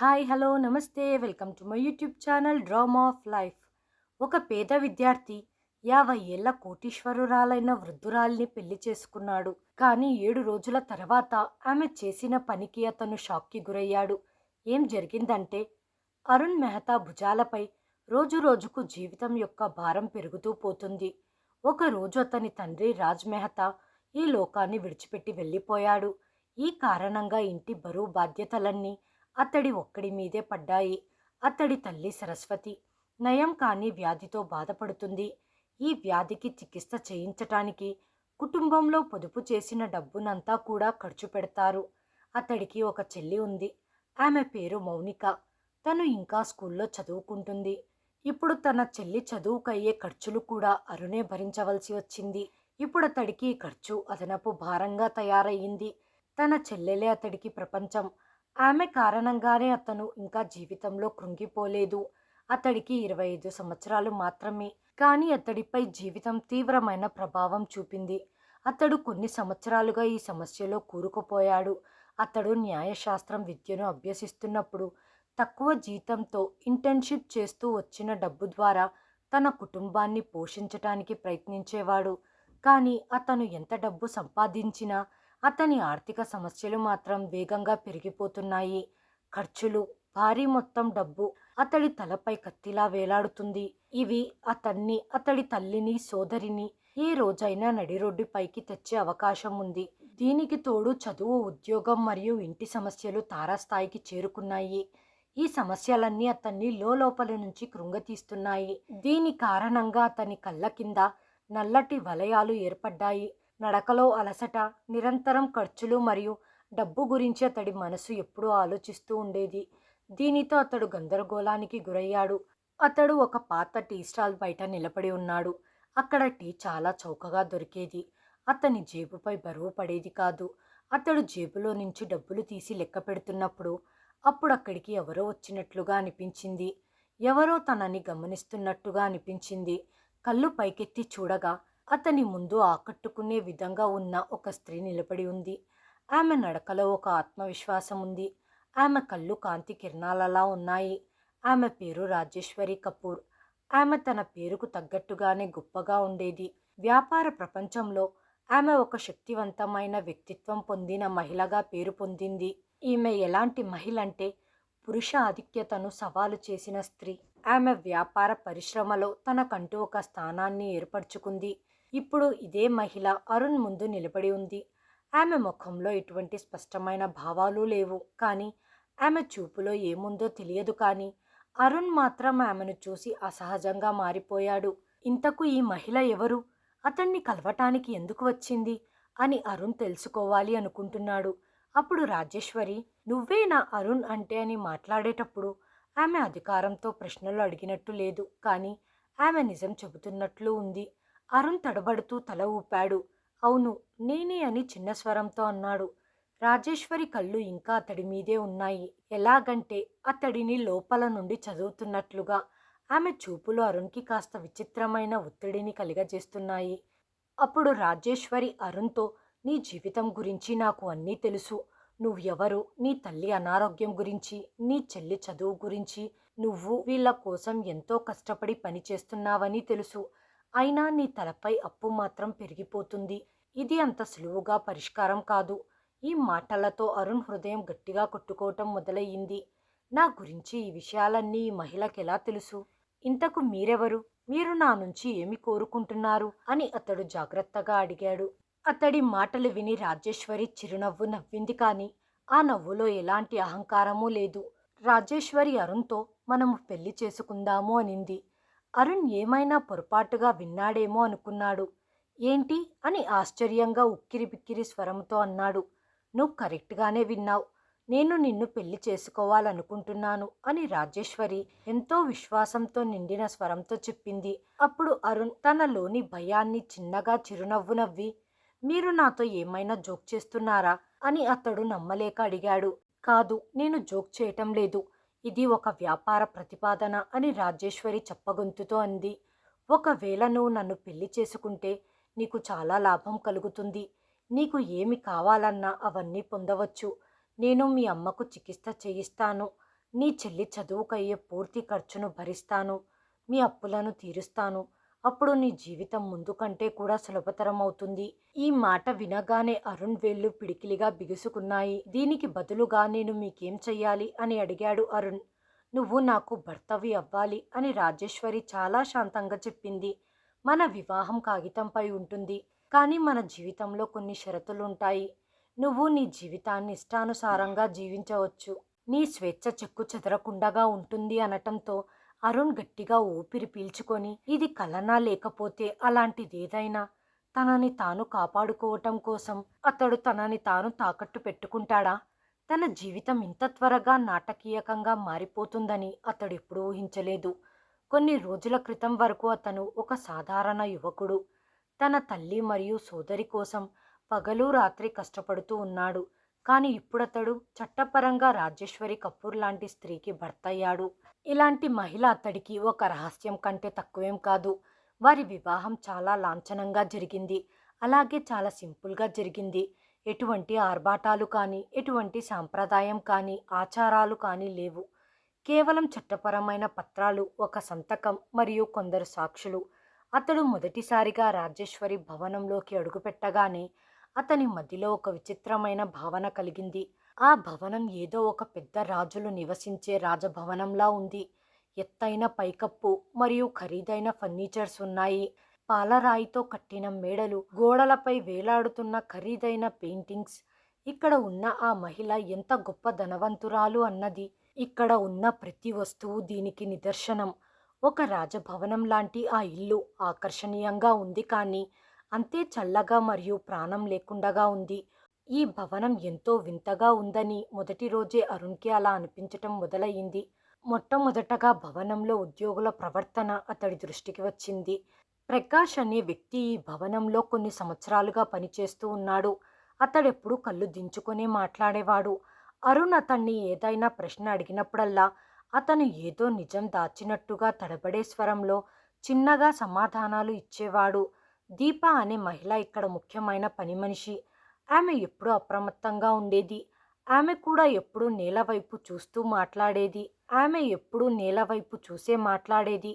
Hi hello namaste. Welcome to my YouTube channel drama of life. ఒక పేద విద్యార్థి యాభై ఏళ్ళ కోటీశ్వరురాలైన వృద్ధురాల్ని పెళ్ళి చేసుకున్నాడు. కానీ ఏడు రోజుల తర్వాత ఆమె చేసిన పనికి అతను షాక్కి గురయ్యాడు. ఏం జరిగిందంటే అరుణ్ మెహతా భుజాలపై రోజు రోజుకు జీవితం యొక్క భారం పెరుగుతూ పోతుంది. ఒక రోజు అతని తండ్రి రాజ్ మెహతా ఈ లోకాన్ని విడిచిపెట్టి వెళ్ళిపోయాడు. ఈ కారణంగా ఇంటి బరువు బాధ్యతలన్నీ అతడి ఒక్కడి మీదే పడ్డాయి. అతడి తల్లి సరస్వతి. నయం కాని వ్యాధితో బాధపడుతుంది. ఈ వ్యాధికి చికిత్స చేయించటానికి కుటుంబంలో పొదుపు చేసిన డబ్బునంతా కూడా ఖర్చు పెడతారు. అతడికి ఒక చెల్లి ఉంది. ఆమె పేరు మౌనిక. తను ఇంకా స్కూల్లో చదువుకుంటుంది. ఇప్పుడు తన చెల్లి చదువుకయ్యే ఖర్చులు కూడా అరుణే భరించవలసి వచ్చింది. ఇప్పుడు అతడికి ఈ ఖర్చు అదనపు భారంగా తయారయ్యింది. తన చెల్లెలే అతడికి ప్రపంచం. ఆమె కారణంగానే అతను ఇంకా జీవితంలో కృంగిపోలేదు. అతడికి ఇరవై ఐదు సంవత్సరాలు మాత్రమే. కానీ అతడిపై జీవితం తీవ్రమైన ప్రభావం చూపింది. అతడు కొన్ని సంవత్సరాలుగా ఈ సమస్యలో కూరుకుపోయాడు. అతడు న్యాయశాస్త్రం విద్యను అభ్యసిస్తున్నప్పుడు తక్కువ జీతంతో ఇంటర్న్షిప్ చేస్తూ వచ్చిన డబ్బు ద్వారా తన కుటుంబాన్ని పోషించటానికి ప్రయత్నించేవాడు. కానీ అతను ఎంత డబ్బు సంపాదించినా అతని ఆర్థిక సమస్యలు మాత్రం వేగంగా పెరిగిపోతున్నాయి. ఖర్చులు భారీ మొత్తం డబ్బు అతడి తలపై కత్తిలా వేలాడుతుంది. ఇవి అతన్ని అతడి తల్లిని సోదరిని ఏ రోజైనా నడిరోడ్డు పైకి తెచ్చే అవకాశం ఉంది. దీనికి తోడు చదువు ఉద్యోగం మరియు ఇంటి సమస్యలు తారాస్థాయికి చేరుకున్నాయి. ఈ సమస్యలన్నీ అతన్ని లోపల నుంచి కృంగతీస్తున్నాయి. దీని కారణంగా అతని కళ్ళ కింద నల్లటి వలయాలు ఏర్పడ్డాయి. నడకలో అలసట నిరంతరం ఖర్చులు మరియు డబ్బు గురించి అతడి మనసు ఎప్పుడూ ఆలోచిస్తూ ఉండేది. దీనితో అతడు గందరగోళానికి గురయ్యాడు. అతడు ఒక పాత టీ స్టాల్ బయట నిలబడి ఉన్నాడు. అక్కడ టీ చాలా చౌకగా దొరికేది. అతని జేబుపై బరువు పడేది కాదు. అతడు జేబులో నుంచి డబ్బులు తీసి లెక్క పెడుతున్నప్పుడు అప్పుడు అక్కడికి ఎవరో వచ్చినట్లుగా అనిపించింది. ఎవరో తనని గమనిస్తున్నట్టుగా అనిపించింది. కళ్ళు పైకెత్తి చూడగా అతని ముందు ఆకట్టుకునే విధంగా ఉన్న ఒక స్త్రీ నిలబడి ఉంది. ఆమె నడకలో ఒక ఆత్మవిశ్వాసం ఉంది. ఆమె కళ్ళు కాంతి కిరణాలలా ఉన్నాయి. ఆమె పేరు రాజేశ్వరి కపూర్. ఆమె తన పేరుకు తగ్గట్టుగానే గొప్పగా ఉండేది. వ్యాపార ప్రపంచంలో ఆమె ఒక శక్తివంతమైన వ్యక్తిత్వం పొందిన మహిళగా పేరు పొందింది. ఈమె ఎలాంటి మహిళ అంటే పురుష ఆధిక్యతను సవాలు చేసిన స్త్రీ. ఆమె వ్యాపార పరిశ్రమలో తనకంటూ ఒక స్థానాన్ని ఏర్పరచుకుంది. ఇప్పుడు ఇదే మహిళ అరుణ్ ముందు నిలబడి ఉంది. ఆమె ముఖంలో ఎటువంటి స్పష్టమైన భావాలు లేవు. కానీ ఆమె చూపులో ఏముందో తెలియదు కానీ అరుణ్ మాత్రం ఆమెను చూసి అసహజంగా మారిపోయాడు. ఇంతకు ఈ మహిళ ఎవరు? అతన్ని కలవటానికి ఎందుకు వచ్చింది? అని అరుణ్ తెలుసుకోవాలి అనుకుంటున్నాడు. అప్పుడు రాజేశ్వరి నువ్వే నా అరుణ్ అంటే అని మాట్లాడేటప్పుడు ఆమె అధికారంతో ప్రశ్నలు అడిగినట్టు లేదు. కానీ ఆమె నిజం చెబుతున్నట్లు ఉంది. అరుణ్ తడబడుతూ తల ఊపాడు. అవును నేనే అని చిన్న స్వరంతో అన్నాడు. రాజేశ్వరి కళ్ళు ఇంకా అతడి మీదే ఉన్నాయి. ఎలాగంటే అతడిని లోపల నుండి చదువుతున్నట్లుగా. ఆమె చూపులు అరుణ్కి కాస్త విచిత్రమైన ఒత్తిడిని కలిగజేస్తున్నాయి. అప్పుడు రాజేశ్వరి అరుణ్తో నీ జీవితం గురించి నాకు అన్నీ తెలుసు. నువ్వెవరు? నీ తల్లి అనారోగ్యం గురించి? నీ చెల్లి చదువు గురించి? నువ్వు వీళ్ళ కోసం ఎంతో కష్టపడి పనిచేస్తున్నావని తెలుసు. అయినా నీ తలపై అప్పు మాత్రం పెరిగిపోతుంది. ఇది అంత సులువుగా పరిష్కారం కాదు. ఈ మాటలతో అరుణ్ హృదయం గట్టిగా కొట్టుకోవటం మొదలయ్యింది. నా గురించి ఈ విషయాలన్నీ ఈ మహిళకి ఎలా తెలుసు? ఇంతకు మీరెవరు? మీరు నా నుంచి ఏమి కోరుకుంటున్నారు? అని అతడు జాగ్రత్తగా అడిగాడు. అతడి మాటలు విని రాజేశ్వరి చిరునవ్వు నవ్వింది కానీ ఆ నవ్వులో ఎలాంటి అహంకారమూ లేదు. రాజేశ్వరి అరుణ్తో మనము పెళ్ళి చేసుకుందాము అనింది. అరుణ్ ఏమైనా పొరపాటుగా విన్నాడేమో అనుకున్నాడు. ఏంటి? అని ఆశ్చర్యంగా ఉక్కిరి బిక్కిరి స్వరంతో అన్నాడు. నువ్వు కరెక్ట్గానే విన్నావు. నేను నిన్ను పెళ్ళి చేసుకోవాలనుకుంటున్నాను అని రాజేశ్వరి ఎంతో విశ్వాసంతో నిండిన స్వరంతో చెప్పింది. అప్పుడు అరుణ్ తనలోని భయాన్ని చిన్నగా చిరునవ్వు నవ్వి మీరు నాతో ఏమైనా జోక్ చేస్తున్నారా? అని అతడు నమ్మలేక అడిగాడు. కాదు నేను జోక్ చేయటం లేదు. ఇది ఒక వ్యాపార ప్రతిపాదన అని రాజేశ్వరి చెప్పగొంతుతో అంది. ఒకవేళ నువ్వు నన్ను పెళ్ళి చేసుకుంటే నీకు చాలా లాభం కలుగుతుంది. నీకు ఏమి కావాలన్నా అవన్నీ పొందవచ్చు. నేను మీ అమ్మకు చికిత్స చేయిస్తాను. నీ చెల్లి చదువుకయ్యే పూర్తి ఖర్చును భరిస్తాను. మీ అప్పులను తీరుస్తాను. అప్పుడు నీ జీవితం ముందు కంటే కూడా సులభతరం అవుతుంది. ఈ మాట వినగానే అరుణ్ వేళ్ళు పిడికిలిగా బిగుసుకున్నాయి. దీనికి బదులుగా నేను మీకేం చెయ్యాలి అని అడిగాడు అరుణ్. నువ్వు నాకు భర్తవి అవ్వాలి అని రాజేశ్వరి చాలా శాంతంగా చెప్పింది. మన వివాహం కాగితంపై ఉంటుంది. కానీ మన జీవితంలో కొన్ని షరతులు ఉంటాయి నువ్వు నీ జీవితాన్ని ఇష్టానుసారంగా జీవించవచ్చు. నీ స్వేచ్ఛ చెక్కు చెదరకుండగా ఉంటుంది అనటంతో అరుణ్ గట్టిగా ఊపిరి పీల్చుకొని ఇది కలనా లేకపోతే అలాంటిదేదైనా తనని తాను కాపాడుకోవటం కోసం అతడు తనని తాను తాకట్టు పెట్టుకుంటాడా? తన జీవితం ఇంత త్వరగా నాటకీయకంగా మారిపోతుందని అతడు ఎప్పుడూ ఊహించలేదు. కొన్ని రోజుల క్రితం వరకు అతను ఒక సాధారణ యువకుడు. తన తల్లి మరియు సోదరి కోసం పగలు రాత్రి కష్టపడుతూ ఉన్నాడు. కానీ ఇప్పుడతడు చట్టపరంగా రాజేశ్వరి కపూర్ లాంటి స్త్రీకి భర్తయ్యాడు. ఇలాంటి మహిళ అతడికి ఒక రహస్యం కంటే తక్కువేం కాదు. వారి వివాహం చాలా లాంఛనంగా జరిగింది. అలాగే చాలా సింపుల్గా జరిగింది. ఎటువంటి ఆర్భాటాలు కానీ ఎటువంటి సాంప్రదాయం కానీ ఆచారాలు కానీ లేవు. కేవలం చట్టపరమైన పత్రాలు ఒక సంతకం మరియు కొందరు సాక్షులు. అతడు మొదటిసారిగా రాజేశ్వరి భవనంలోకి అడుగుపెట్టగానే అతని మదిలో ఒక విచిత్రమైన భావన కలిగింది. ఆ భవనం ఏదో ఒక పెద్ద రాజులు నివసించే రాజభవనంలా ఉంది. ఎత్తైన పైకప్పు మరియు ఖరీదైన ఫర్నిచర్స్ ఉన్నాయి. పాలరాయితో కట్టిన మేడలు గోడలపై వేలాడుతున్న ఖరీదైన పెయింటింగ్స్. ఇక్కడ ఉన్న ఆ మహిళ ఎంత గొప్ప ధనవంతురాలు అన్నది ఇక్కడ ఉన్న ప్రతి వస్తువు దీనికి నిదర్శనం. ఒక రాజభవనం లాంటి ఆ ఇల్లు ఆకర్షణీయంగా ఉంది కానీ అంతే చల్లగా మరియు ప్రాణం లేకుండగా ఉంది. ఈ భవనం ఎంతో వింతగా ఉందని మొదటి రోజే అరుణ్కి అలా అనిపించటం మొదలయ్యింది. మొట్టమొదటగా భవనంలో ఉద్యోగుల ప్రవర్తన అతడి దృష్టికి వచ్చింది. ప్రకాష్ అనే వ్యక్తి ఈ భవనంలో కొన్ని సంవత్సరాలుగా పనిచేస్తూ ఉన్నాడు. అతడెప్పుడు కళ్ళు దించుకొని మాట్లాడేవాడు. అరుణ్ అతన్ని ఏదైనా ప్రశ్న అడిగినప్పుడల్లా అతను ఏదో నిజం దాచినట్టుగా తడబడే స్వరంలో చిన్నగా సమాధానాలు ఇచ్చేవాడు. దీప అనే మహిళ ఇక్కడ ముఖ్యమైన పని మనిషి ఆమె ఎప్పుడూ అప్రమత్తంగా ఉండేది. ఆమె కూడా ఎప్పుడూ నేల వైపు చూస్తూ మాట్లాడేది. ఆమె ఎప్పుడూ నేల వైపు చూసే మాట్లాడేది.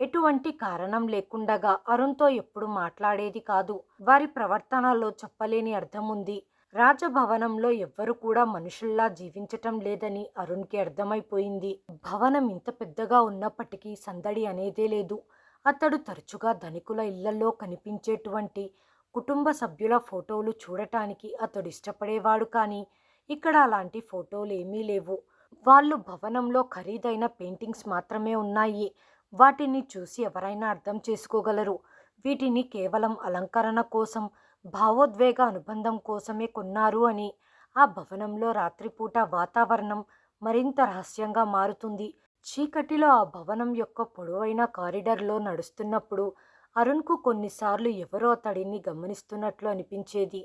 ఎటువంటి కారణం లేకుండగా అరుణ్తో ఎప్పుడు మాట్లాడేది కాదు. వారి ప్రవర్తనలో చెప్పలేని అర్థం ఉంది. రాజభవనంలో ఎవ్వరు కూడా మనుషుల్లా జీవించటం లేదని అరుణ్కి అర్థమైపోయింది. భవనం ఇంత పెద్దగా ఉన్నప్పటికీ సందడి అనేదే లేదు. అతడు తరచుగా ధనికుల ఇళ్ళలో కనిపించేటువంటి కుటుంబ సభ్యుల ఫోటోలు చూడటానికి అతడు ఇష్టపడేవాడు కానీ ఇక్కడ అలాంటి ఫోటోలు ఏమీ లేవు. వాళ్ళు భవనంలో ఖరీదైన పెయింటింగ్స్ మాత్రమే ఉన్నాయి. వాటిని చూసి ఎవరైనా అర్థం చేసుకోగలరు. వీటిని కేవలం అలంకరణ కోసం భావోద్వేగ అనుబంధం కోసమే కొన్నారు అని. ఆ భవనంలో రాత్రిపూట వాతావరణం మరింత రహస్యంగా మారుతుంది. చీకటిలో ఆ భవనం యొక్క పొడవైన కారిడర్లో నడుస్తున్నప్పుడు అరుణ్కు కొన్నిసార్లు ఎవరో అతడిని గమనిస్తున్నట్లు అనిపించేది.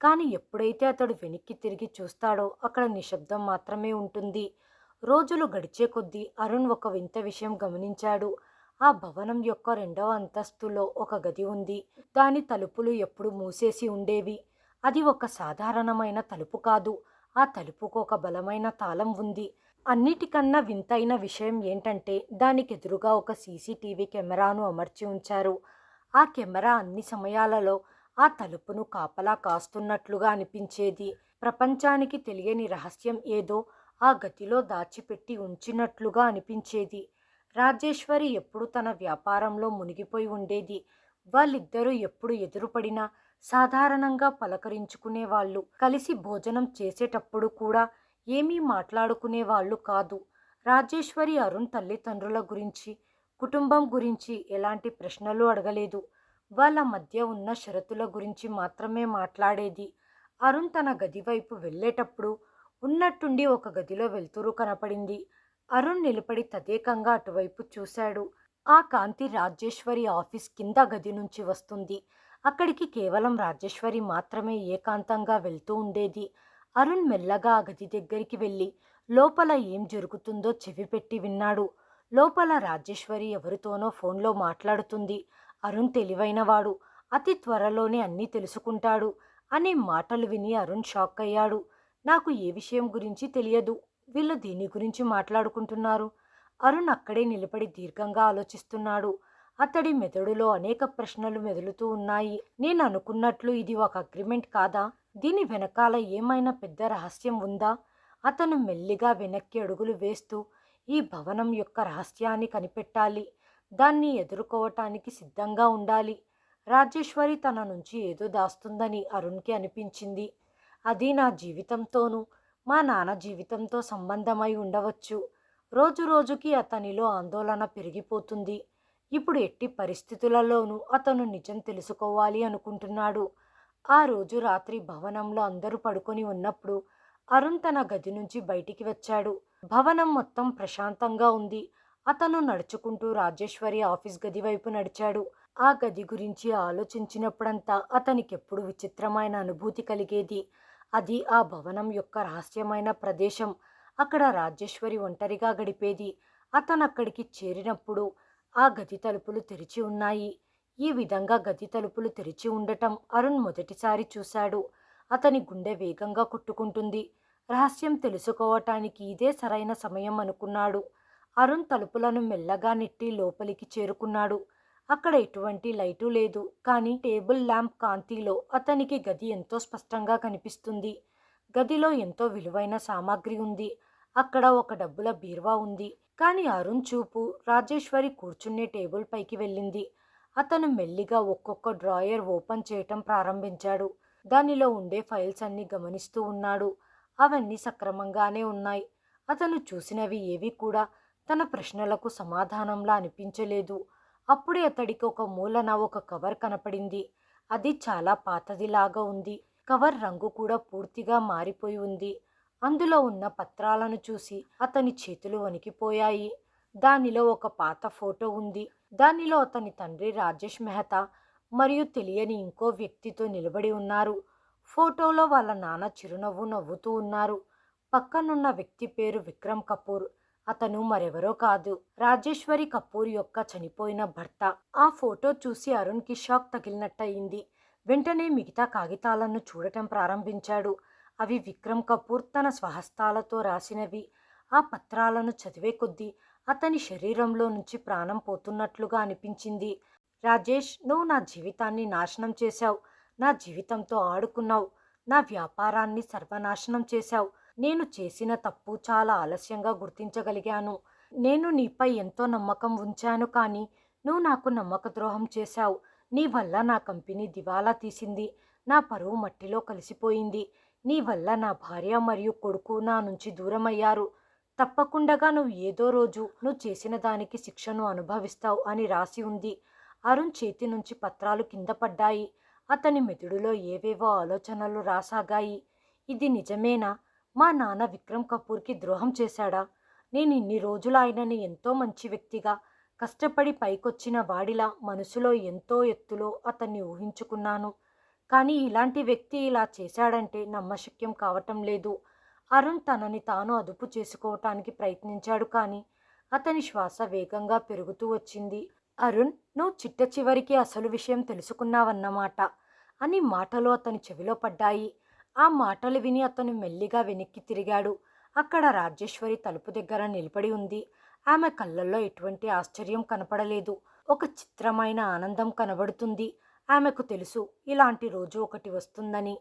కానీ ఎప్పుడైతే అతడు వెనక్కి తిరిగి చూస్తాడో అక్కడ నిశ్శబ్దం మాత్రమే ఉంటుంది. రోజులు గడిచే కొద్దీ అరుణ్ ఒక వింత విషయం గమనించాడు. ఆ భవనం యొక్క రెండవ అంతస్తులో ఒక గది ఉంది. దాని తలుపులు ఎప్పుడు మూసేసి ఉండేవి. అది ఒక సాధారణమైన తలుపు కాదు. ఆ తలుపుకు ఒక బలమైన తాళం ఉంది. అన్నిటికన్నా వింతైన విషయం ఏంటంటే దానికి ఎదురుగా ఒక సీసీటీవీ కెమెరాను అమర్చి ఉంచారు. ఆ కెమెరా అన్ని సమయాలలో ఆ తలుపును కాపలా కాస్తున్నట్లుగా అనిపించేది. ప్రపంచానికి తెలియని రహస్యం ఏదో ఆ గతిలో దాచిపెట్టి ఉంచినట్లుగా అనిపించేది. రాజేశ్వరి ఎప్పుడు తన వ్యాపారంలో మునిగిపోయి ఉండేది. వాళ్ళిద్దరూ ఎప్పుడు ఎదురుపడినా సాధారణంగా పలకరించుకునేవాళ్ళు. కలిసి భోజనం చేసేటప్పుడు కూడా ఏమీ మాట్లాడుకునేవాళ్ళు కాదు. రాజేశ్వరి అరుణ్ తల్లిదండ్రుల గురించి కుటుంబం గురించి ఎలాంటి ప్రశ్నలు అడగలేదు. వాళ్ళ మధ్య ఉన్న షరతుల గురించి మాత్రమే మాట్లాడేది. అరుణ్ తన గది వైపు వెళ్ళేటప్పుడు ఉన్నట్టుండి ఒక గదిలో వెళ్తురు కనపడింది. అరుణ్ నిలబడి తదేకంగా అటువైపు చూశాడు. ఆ కాంతి రాజేశ్వరి ఆఫీస్ కింద గది నుంచి వస్తుంది. అక్కడికి కేవలం రాజేశ్వరి మాత్రమే ఏకాంతంగా వెళ్తూ ఉండేది. అరుణ్ మెల్లగా ఆ గది దగ్గరికి వెళ్ళి లోపల ఏం జరుగుతుందో చెవి పెట్టి విన్నాడు. లోపల రాజేశ్వరి ఎవరితోనో ఫోన్లో మాట్లాడుతుంది. అరుణ్ తెలివైనవాడు అతి త్వరలోనే అన్నీ తెలుసుకుంటాడు అనే మాటలు విని అరుణ్ షాక్ అయ్యాడు. నాకు ఏ విషయం గురించి తెలియదు. వీళ్ళు దీని గురించి మాట్లాడుకుంటున్నారు. అరుణ్ అక్కడే నిలబడి దీర్ఘంగా ఆలోచిస్తున్నాడు. అతడి మెదడులో అనేక ప్రశ్నలు మెదులుతూ ఉన్నాయి. నేను అనుకున్నట్లు ఇది ఒక అగ్రిమెంట్ కాదా? దీని వెనకాల ఏమైనా పెద్ద రహస్యం ఉందా? అతను మెల్లిగా వెనక్కి అడుగులు వేస్తూ ఈ భవనం యొక్క రహస్యాన్ని కనిపెట్టాలి. దాన్ని ఎదుర్కోవటానికి సిద్ధంగా ఉండాలి. రాజేశ్వరి తన నుంచి ఏదో దాస్తుందని అరుణ్కి అనిపించింది. అది నా జీవితంతోనూ మా నాన్న జీవితంతో సంబంధమై ఉండవచ్చు. రోజు రోజుకి అతనిలో ఆందోళన పెరిగిపోతుంది. ఇప్పుడు ఎట్టి పరిస్థితులలోనూ అతను నిజం తెలుసుకోవాలి అనుకుంటున్నాడు. ఆ రోజు రాత్రి భవనంలో అందరూ పడుకొని ఉన్నప్పుడు అరుణ్ తన గది నుంచి బయటికి వచ్చాడు. భవనం మొత్తం ప్రశాంతంగా ఉంది. అతను నడుచుకుంటూ రాజేశ్వరి ఆఫీస్ గది వైపు నడిచాడు. ఆ గది గురించి ఆలోచించినప్పుడంతా అతనికి ఎప్పుడు విచిత్రమైన అనుభూతి కలిగేది. అది ఆ భవనం యొక్క రహస్యమైన ప్రదేశం. అక్కడ రాజేశ్వరి ఒంటరిగా గడిపేది. అతను అక్కడికి చేరినప్పుడు ఆ గది తలుపులు తెరిచి ఉన్నాయి. ఈ విధంగా గది తలుపులు తెరిచి ఉండటం అరుణ్ మొదటిసారి చూశాడు. అతని గుండె వేగంగా కొట్టుకుంటుంది. రహస్యం తెలుసుకోవటానికి ఇదే సరైన సమయం అనుకున్నాడు. అరుణ్ తలుపులను మెల్లగా నెట్టి లోపలికి చేరుకున్నాడు. అక్కడ ఎటువంటి లైటు లేదు కానీ టేబుల్ ల్యాంప్ కాంతిలో అతనికి గది ఎంతో స్పష్టంగా కనిపిస్తుంది. గదిలో ఎంతో విలువైన సామాగ్రి ఉంది. అక్కడ ఒక డబ్బుల బీరువా ఉంది. కానీ అరుణ్ చూపు రాజేశ్వరి కూర్చునే టేబుల్ పైకి వెళ్ళింది. అతను మెల్లిగా ఒక్కొక్క డ్రాయర్ ఓపెన్ చేయటం ప్రారంభించాడు. దానిలో ఉండే ఫైల్స్ అన్ని గమనిస్తూ ఉన్నాడు. అవన్నీ సక్రమంగానే ఉన్నాయి. అతను చూసినవి ఏవి కూడా తన ప్రశ్నలకు సమాధానంలా అనిపించలేదు. అప్పుడే అతడికి ఒక మూలన ఒక కవర్ కనపడింది. అది చాలా పాతదిలాగా ఉంది. కవర్ రంగు కూడా పూర్తిగా మారిపోయి ఉంది. అందులో ఉన్న పత్రాలను చూసి అతని చేతులు వణికిపోయాయి. దానిలో ఒక పాత ఫోటో ఉంది. దానిలో అతని తండ్రి రాజేష్ మెహతా మరియు తెలియని ఇంకో వ్యక్తితో నిలబడి ఉన్నారు. ఫోటోలో వాళ్ళ నాన్న చిరునవ్వు నవ్వుతూ ఉన్నారు. పక్కనున్న వ్యక్తి పేరు విక్రమ్ కపూర్. అతను మరెవరో కాదు. రాజేశ్వరి కపూర్ యొక్క చనిపోయిన భర్త. ఆ ఫోటో చూసి అరుణ్కి షాక్ తగిలినట్టయింది. వెంటనే మిగతా కాగితాలను చూడటం ప్రారంభించాడు. అవి విక్రమ్ కపూర్ తన స్వహస్తాలతో రాసినవి. ఆ పత్రాలను చదివే కొద్దీ అతని శరీరంలో నుంచి ప్రాణం పోతున్నట్లుగా అనిపించింది. రాజేష్ నువ్వు నా జీవితాన్ని నాశనం చేశావు. నా జీవితంతో ఆడుకున్నావు. నా వ్యాపారాన్ని సర్వనాశనం చేశావు. నేను చేసిన తప్పు చాలా ఆలస్యంగా గుర్తించగలిగాను. నేను నీపై ఎంతో నమ్మకం ఉంచాను కానీ నువ్వు నాకు నమ్మక ద్రోహం చేశావు. నీ వల్ల నా కంపెనీ దివాలా తీసింది. నా పరువు మట్టిలో కలిసిపోయింది. నీ వల్ల నా భార్య మరియు కొడుకు నా నుంచి దూరమయ్యారు. తప్పకుండా నువ్వు ఏదో రోజు నువ్వు చేసిన దానికి శిక్షను అనుభవిస్తావు అని రాసి ఉంది. అరుణ్ చేతి నుంచి పత్రాలు కింద పడ్డాయి. అతని మెదుడులో ఏవేవో ఆలోచనలు రాసాగాయి. ఇది నిజమేనా? మా నాన్న విక్రమ్ కపూర్కి ద్రోహం చేశాడా? నేను ఇన్ని రోజులు ఆయనని ఎంతో మంచి వ్యక్తిగా కష్టపడి పైకొచ్చిన వాడిలా మనసులో ఎంతో ఎత్తులో అతన్ని ఊహించుకున్నాను. కానీ ఇలాంటి వ్యక్తి ఇలా చేశాడంటే నమ్మశక్యం కావటం లేదు. అరుణ్ తనని తాను అదుపు చేసుకోవటానికి ప్రయత్నించాడు కానీ అతని శ్వాస వేగంగా పెరుగుతూ వచ్చింది. అరుణ్ నువ్వు చిట్ట చివరికి అసలు విషయం తెలుసుకున్నావన్నమాట అని మాటలు అతని చెవిలో పడ్డాయి. ఆ మాటలు విని అతను మెల్లిగా వెనక్కి తిరిగాడు. అక్కడ రాజేశ్వరి తలుపు దగ్గర నిలబడి ఉంది. ఆమె కళ్ళల్లో ఎటువంటి ఆశ్చర్యం కనపడలేదు. ఒక చిత్రమైన ఆనందం కనబడుతుంది. ఆమెకు తెలుసు ఇలాంటి రోజు ఒకటి వస్తుందని.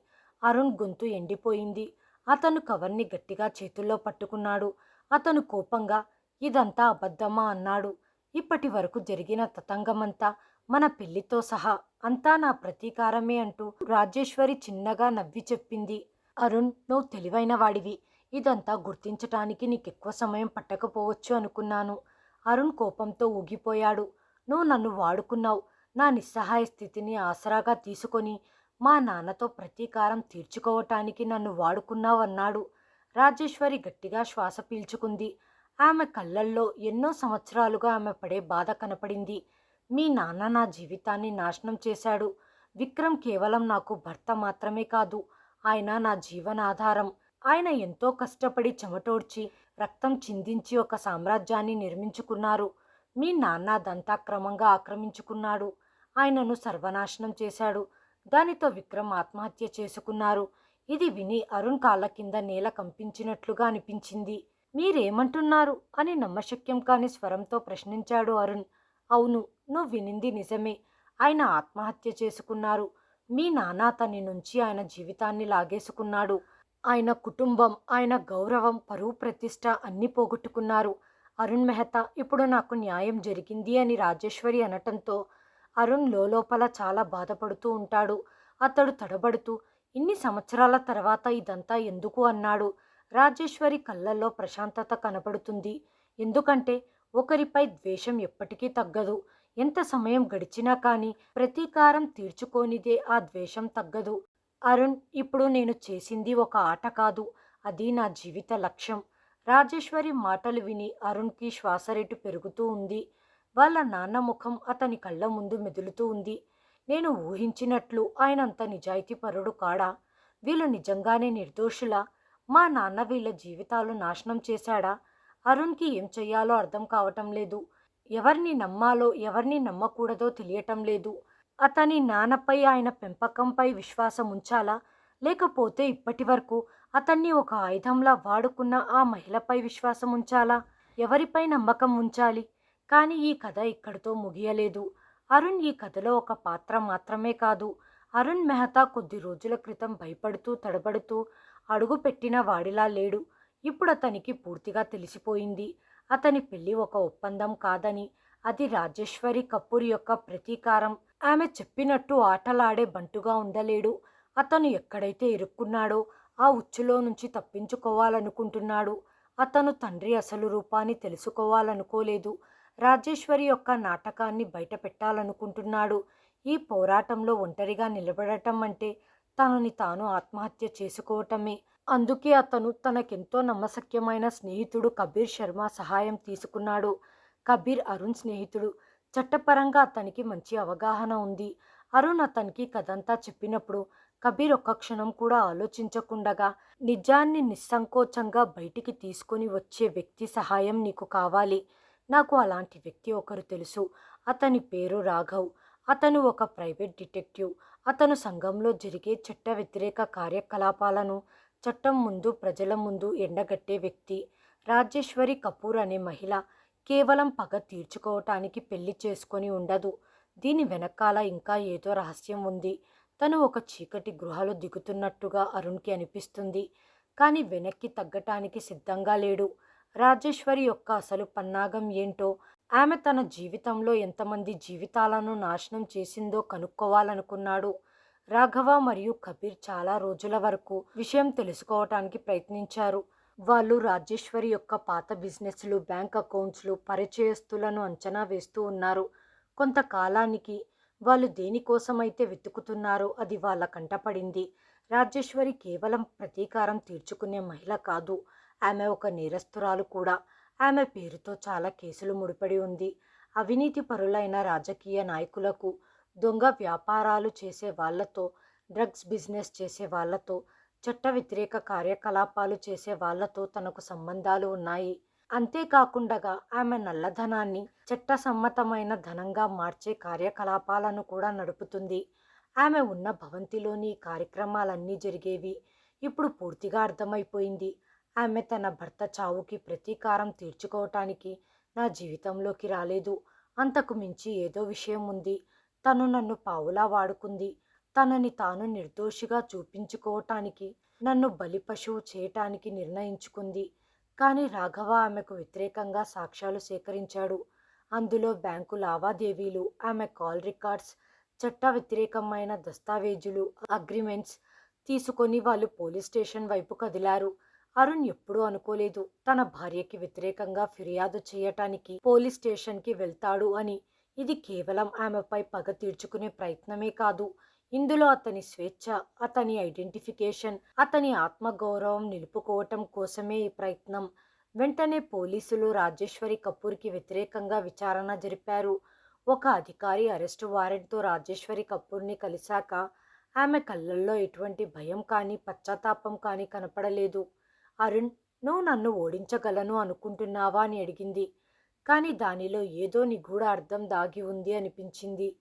అరుణ్ గొంతు ఎండిపోయింది. అతను కవర్ని గట్టిగా చేతుల్లో పట్టుకున్నాడు. అతను కోపంగా ఇదంతా అబద్ధమా? అన్నాడు. ఇప్పటి వరకు జరిగిన తతంగమంతా మన పెళ్ళితో సహా అంతా నా ప్రతీకారమే అంటూ రాజేశ్వరి చిన్నగా నవ్వి చెప్పింది. అరుణ్ నువ్వు తెలివైన వాడివి. ఇదంతా గుర్తించటానికి నీకెక్కువ సమయం పట్టకపోవచ్చు అనుకున్నాను. అరుణ్ కోపంతో ఊగిపోయాడు. నువ్వు నన్ను వాడుకున్నావు. నా నిస్సహాయ స్థితిని ఆసరాగా తీసుకొని మా నాన్నతో ప్రతీకారం తీర్చుకోవటానికి నన్ను వాడుకున్నావన్నాడు. రాజేశ్వరి గట్టిగా శ్వాస పీల్చుకుంది. ఆమె కళ్ళల్లో ఎన్నో సంవత్సరాలుగా ఆమె పడే బాధ కనపడింది. మీ నాన్న నా జీవితాన్ని నాశనం చేశాడు. విక్రమ్ కేవలం నాకు భర్త మాత్రమే కాదు ఆయన నా జీవనాధారం. ఆయన ఎంతో కష్టపడి చెమటోడ్చి రక్తం చిందించి ఒక సామ్రాజ్యాన్ని నిర్మించుకున్నారు. మీ నాన్న దంతాక్రమంగా ఆక్రమించుకున్నాడు. ఆయనను సర్వనాశనం చేశాడు. దానితో విక్రమ్ ఆత్మహత్య చేసుకున్నారు. ఇది విని అరుణ్ కాళ్ళ కింద నేల కంపించినట్లుగా అనిపించింది. మీరేమంటున్నారు? అని నమ్మశక్యం కాని స్వరంతో ప్రశ్నించాడు అరుణ్. అవును నువ్వు వినింది నిజమే. ఆయన ఆత్మహత్య చేసుకున్నారు. మీ నాన్న తని నుంచి ఆయన జీవితాన్ని లాగేసుకున్నాడు. ఆయన కుటుంబం ఆయన గౌరవం పరువు ప్రతిష్ట అన్నీ పోగొట్టుకున్నారు. అరుణ్ మెహతా ఇప్పుడు నాకు న్యాయం జరిగింది అని రాజేశ్వరి అనటంతో అరుణ్ లోపల చాలా బాధపడుతూ ఉంటాడు. అతడు తడబడుతూ ఇన్ని సంవత్సరాల తర్వాత ఇదంతా ఎందుకు? అన్నాడు. రాజేశ్వరి కళ్ళల్లో ప్రశాంతత కనబడుతుంది. ఎందుకంటే ఒకరిపై ద్వేషం ఎప్పటికీ తగ్గదు. ఎంత సమయం గడిచినా కానీ ప్రతీకారం తీర్చుకోనిదే ఆ ద్వేషం తగ్గదు. అరుణ్ ఇప్పుడు నేను చేసింది ఒక ఆట కాదు. అది నా జీవిత లక్ష్యం. రాజేశ్వరి మాటలు విని అరుణ్కి శ్వాస రేటు పెరుగుతూ ఉంది. వాళ్ళ నాన్న ముఖం అతని కళ్ళ ముందు మెదులుతూ ఉంది. నేను ఊహించినట్లు ఆయన అంత నిజాయితీపరుడు కాడా? వీళ్ళు నిజంగానే నిర్దోషులా? మా నాన్న వీళ్ళ జీవితాలు నాశనం చేశాడా? అరుణ్కి ఏం చెయ్యాలో అర్థం కావటం లేదు. ఎవరిని నమ్మాలో ఎవరిని నమ్మకూడదో తెలియటం లేదు. అతని నాన్నపై ఆయన పెంపకంపై విశ్వాసం ఉంచాలా? లేకపోతే ఇప్పటి వరకు అతన్ని ఒక ఆయుధంలా వాడుకున్న ఆ మహిళపై విశ్వాసం ఉంచాలా? ఎవరిపై నమ్మకం ఉంచాలి? కానీ ఈ కథ ఇక్కడితో ముగియలేదు. అరుణ్ ఈ కథలో ఒక పాత్ర మాత్రమే కాదు. అరుణ్ మెహతా కొద్ది రోజుల క్రితం భయపడుతూ తడబడుతూ అడుగు పెట్టిన వాడిలా లేడు. ఇప్పుడు అతనికి పూర్తిగా తెలిసిపోయింది. అతని పెళ్ళి ఒక ఒప్పందం కాదని అది రాజేశ్వరి కపూర్ యొక్క ప్రతీకారం. ఆమె చెప్పినట్టు ఆటలాడే బంటుగా ఉండలేడు. అతను ఎక్కడైతే ఇరుక్కున్నాడో ఆ ఉచ్చులో నుంచి తప్పించుకోవాలనుకుంటున్నాడు. అతను తండ్రి అసలు రూపాన్ని తెలుసుకోవాలనుకోలేదు. రాజేశ్వరి యొక్క నాటకాన్ని బయట పెట్టాలనుకుంటున్నాడు ఈ పోరాటంలో ఒంటరిగా నిలబడటం అంటే తనని తాను ఆత్మహత్య చేసుకోవటమే. అందుకే అతను తనకెంతో నమ్మశక్యమైన స్నేహితుడు కబీర్ శర్మ సహాయం తీసుకున్నాడు. కబీర్ అరుణ్ స్నేహితుడు. చట్టపరంగా అతనికి మంచి అవగాహన ఉంది. అరుణ్ అతనికి కథంతా చెప్పినప్పుడు కబీర్ ఒక్క క్షణం కూడా ఆలోచించకుండగా నిజాన్ని నిస్సంకోచంగా బయటికి తీసుకొని వచ్చే వ్యక్తి సహాయం నీకు కావాలి. నాకు అలాంటి వ్యక్తి ఒకరు తెలుసు. అతని పేరు రాఘవ్. అతను ఒక ప్రైవేట్ డిటెక్టివ్. అతను సంఘంలో జరిగే చట్ట వ్యతిరేక కార్యకలాపాలను చట్టం ముందు ప్రజల ముందు ఎండగట్టే వ్యక్తి. రాజేశ్వరి కపూర్ అనే మహిళ కేవలం పగ తీర్చుకోవటానికి పెళ్ళి చేసుకొని ఉండదు. దీని వెనకాల ఇంకా ఏదో రహస్యం ఉంది. తను ఒక చీకటి గృహలో దిగుతున్నట్టుగా అరుణ్కి అనిపిస్తుంది. కానీ వెనక్కి తగ్గటానికి సిద్ధంగా లేడు. రాజేశ్వరి యొక్క అసలు పన్నాగం ఏంటో ఆమె తన జీవితంలో ఎంతమంది జీవితాలను నాశనం చేసిందో కనుక్కోవాలనుకున్నాడు. రాఘవ మరియు కబీర్ చాలా రోజుల వరకు విషయం తెలుసుకోవటానికి ప్రయత్నించారు. వాళ్ళు రాజేశ్వరి యొక్క పాత బిజినెస్లు బ్యాంక్ అకౌంట్స్లు పరిచయస్తులను అంచనా వేస్తూ ఉన్నారు. కొంతకాలానికి వాళ్ళు దేనికోసమైతే వెతుకుతున్నారో అది వాళ్ళ కంటపడింది రాజేశ్వరి కేవలం ప్రతీకారం తీర్చుకునే మహిళ కాదు. ఆమె ఒక నేరస్తురాలు కూడా. ఆమె పేరుతో చాలా కేసులు ముడిపడి ఉంది. అవినీతి పరులైన రాజకీయ నాయకులకు దొంగ వ్యాపారాలు చేసే వాళ్ళతో డ్రగ్స్ బిజినెస్ చేసే వాళ్ళతో చట్ట వ్యతిరేక కార్యకలాపాలు చేసే వాళ్ళతో తనకు సంబంధాలు ఉన్నాయి. అంతేకాకుండా ఆమె నల్లధనాన్ని చట్టసమ్మతమైన ధనంగా మార్చే కార్యకలాపాలను కూడా నడుపుతుంది. ఆమె ఉన్న భవంతిలోని కార్యక్రమాలన్నీ జరిగేవి ఇప్పుడు పూర్తిగా అర్థమైపోయింది. ఆమె తన భర్త చావుకి ప్రతీకారం తీర్చుకోవటానికి నా జీవితంలోకి రాలేదు. అంతకు మించి ఏదో విషయం ఉంది. తను నన్ను పావులా వాడుకుంది. తనని తాను నిర్దోషిగా చూపించుకోవటానికి నన్ను బలి పశువు చేయటానికి నిర్ణయించుకుంది. కానీ రాఘవ ఆమెకు వ్యతిరేకంగా సాక్ష్యాలు సేకరించాడు. అందులో బ్యాంకు లావాదేవీలు ఆమె కాల్ రికార్డ్స్ చట్ట వ్యతిరేకమైన దస్తావేజులు అగ్రిమెంట్స్ తీసుకొని వాళ్ళు పోలీస్ స్టేషన్ వైపు కదిలారు. అరుణ్ ఎప్పుడూ అనుకోలేదు. తన భార్యకి వ్యతిరేకంగా ఫిర్యాదు చేయటానికి పోలీస్ స్టేషన్కి వెళ్తాడు అని. ఇది కేవలం ఆమెపై పగ తీర్చుకునే ప్రయత్నమే కాదు. ఇందులో అతని స్వేచ్ఛ అతని ఐడెంటిఫికేషన్ అతని ఆత్మగౌరవం నిలుపుకోవటం కోసమే ఈ ప్రయత్నం. వెంటనే పోలీసులు రాజేశ్వరి కపూర్కి వ్యతిరేకంగా విచారణ జరిపారు. ఒక అధికారి అరెస్టు వారెంట్తో రాజేశ్వరి కపూర్ని కలిశాక ఆమె కళ్ళల్లో ఎటువంటి భయం కానీ పశ్చాత్తాపం కానీ కనపడలేదు. అరుణ్ నువ్వు నన్ను ఓడించగలను అనుకుంటున్నావా? అని అడిగింది. కానీ దానిలో ఏదో నిగూఢ అర్థం దాగి ఉంది అనిపించింది.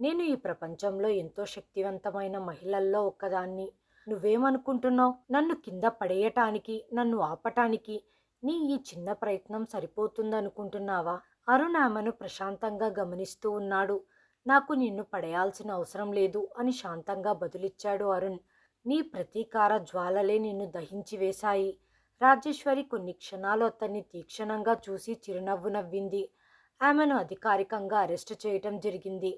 నేను ఈ ప్రపంచంలో ఎంతో శక్తివంతమైన మహిళల్లో ఒక్కదాన్ని. నువ్వేమనుకుంటున్నావు? నన్ను కింద పడేయటానికి నన్ను ఆపటానికి నీ ఈ చిన్న ప్రయత్నం సరిపోతుందనుకుంటున్నావా? అరుణ్ ఆమెను ప్రశాంతంగా గమనిస్తూ ఉన్నాడు. నాకు నిన్ను పడేయాల్సిన అవసరం లేదు అని శాంతంగా బదులిచ్చాడు అరుణ్. నీ ప్రతీకార జ్వాలలే నిన్ను దహించి వేశాయి. రాజేశ్వరి కొన్ని క్షణాలు అతన్ని తీక్షణంగా చూసి చిరునవ్వు నవ్వింది. ఆమెను అధికారికంగా అరెస్ట్ చేయటం జరిగింది.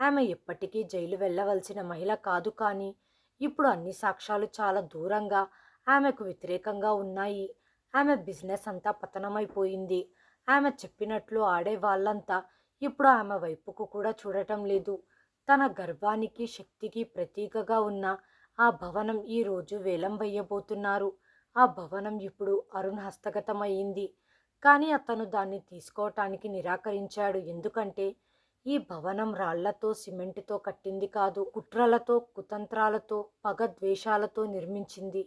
ఆమె ఇప్పటికీ జైలు వెళ్ళవలసిన మహిళ కాదు కానీ ఇప్పుడు అన్ని సాక్ష్యాలు చాలా దూరంగా ఆమెకు వ్యతిరేకంగా ఉన్నాయి. ఆమె బిజినెస్ అంతా పతనమైపోయింది. ఆమె చెప్పినట్లు ఆడే వాళ్ళంతా ఇప్పుడు ఆమె వైపుకు కూడా చూడటం లేదు. తన గర్వానికి శక్తికి ప్రతీకగా ఉన్న ఆ భవనం ఈరోజు వేలం వేయబోతున్నారు. ఆ భవనం ఇప్పుడు అరుణ్ హస్తగతమయ్యింది. కానీ అతను దాన్ని తీసుకోవటానికి నిరాకరించాడు. ఎందుకంటే ఈ భవనం రాళ్ళతో సిమెంటుతో కట్టింది కాదు. కుట్రలతో కుతంత్రాలతో పగద్వేషాలతో నిర్మించింది.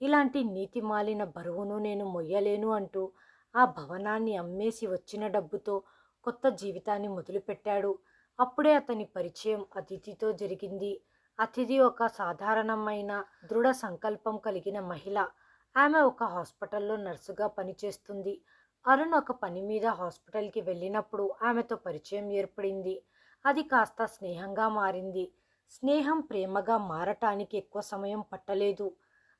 ఇలాంటి నీతి మాలిన బరువును నేను మొయ్యలేను అంటూ ఆ భవనాన్ని అమ్మేసి వచ్చిన డబ్బుతో కొత్త జీవితాన్ని మొదలుపెట్టాడు. అప్పుడే అతని పరిచయం అతిథితో జరిగింది. అతిథి ఒక సాధారణమైన దృఢ సంకల్పం కలిగిన మహిళ. ఆమె ఒక హాస్పిటల్లో నర్సుగా పనిచేస్తుంది. అరుణ్ ఒక పని మీద హాస్పిటల్కి వెళ్ళినప్పుడు ఆమెతో పరిచయం ఏర్పడింది. అది కాస్త స్నేహంగా మారింది. స్నేహం ప్రేమగా మారటానికి ఎక్కువ సమయం పట్టలేదు.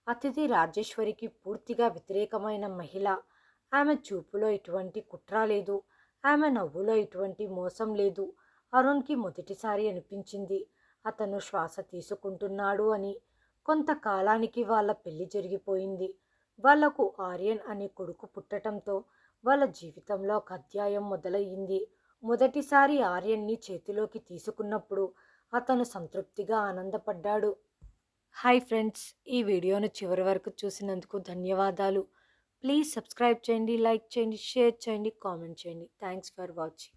అతిథి రాజేశ్వరికి పూర్తిగా వ్యతిరేకమైన మహిళ. ఆమె చూపులో ఎటువంటి కుట్ర లేదు. ఆమె నవ్వులో ఎటువంటి మోసం లేదు. అరుణ్కి మొదటిసారి అనిపించింది. అతను శ్వాస తీసుకుంటున్నాడు అని. కొంతకాలానికి వాళ్ళ పెళ్ళి జరిగిపోయింది. వాళ్ళకు ఆర్యన్ అనే కొడుకు పుట్టడంతో వాళ్ళ జీవితంలో ఒక అధ్యాయం మొదలయ్యింది. మొదటిసారి ఆర్యన్ని చేతిలోకి తీసుకున్నప్పుడు అతను సంతృప్తిగా ఆనందపడ్డాడు. హాయ్ ఫ్రెండ్స్ ఈ వీడియోను చివరి వరకు చూసినందుకు ధన్యవాదాలు. ప్లీజ్ సబ్స్క్రైబ్ చేయండి లైక్ చేయండి షేర్ చేయండి కామెంట్ చేయండి. Thanks for watching.